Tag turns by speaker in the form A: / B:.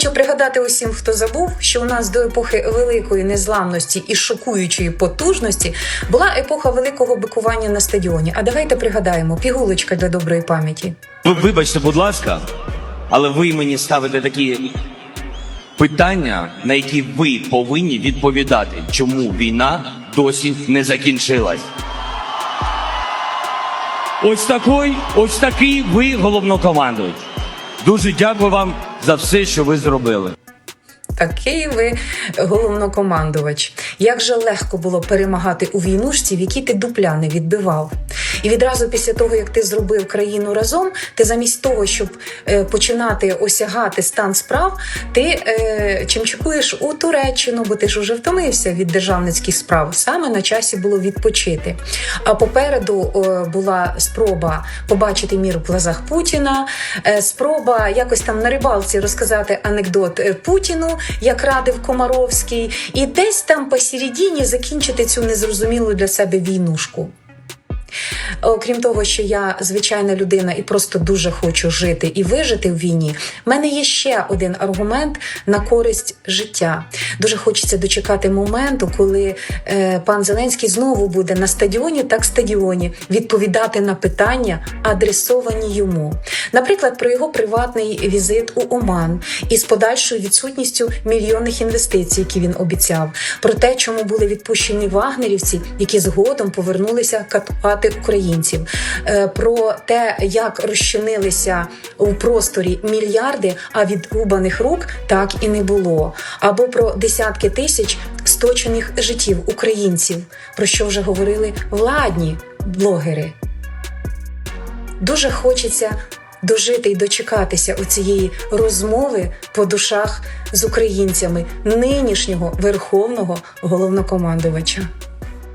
A: Хочу пригадати усім, хто забув, що у нас до епохи великої незламності і шокуючої потужності була епоха великого бикування на стадіоні. А давайте пригадаємо пігулочка для доброї пам'яті.
B: Ви вибачте, будь ласка, але ви мені ставите такі питання, на які ви повинні відповідати, чому війна досі не закінчилась. Ось такий, ось такий ви головнокомандуючий. Дуже дякую вам за все, що ви зробили.
A: Такий ви головнокомандувач. Як же легко було перемагати у війнушці, в якій ти дупля не відбивав. І відразу після того, як ти зробив країну разом, ти замість того, щоб е, починати осягати стан справ, ти е, чимчикуєш у Туреччину, бо ти ж уже втомився від державницьких справ. Саме на часі було відпочити. А попереду е, була спроба побачити мір в глазах Путіна, е, спроба якось там на рибалці розказати анекдот е, Путіну, як радив Комаровський, і десь там посередині закінчити цю незрозумілу для себе війнушку. Окрім того, що я звичайна людина і просто дуже хочу жити і вижити в війні, в мене є ще один аргумент на користь життя. Дуже хочеться дочекати моменту, коли е, пан Зеленський знову буде на стадіоні, так стадіоні, відповідати на питання, адресовані йому. Наприклад, про його приватний візит у Оман із подальшою відсутністю мільйонних інвестицій, які він обіцяв, про те, чому були відпущені вагнерівці, які згодом повернулися катувати українців, е, про те, як розчинилися у просторі мільярди, а від відрубаних рук так і не було, або про десятки тисяч сточених життів українців, про що вже говорили владні блогери. Дуже хочеться дожити і дочекатися у цієї розмови по душах з українцями нинішнього верховного головнокомандувача.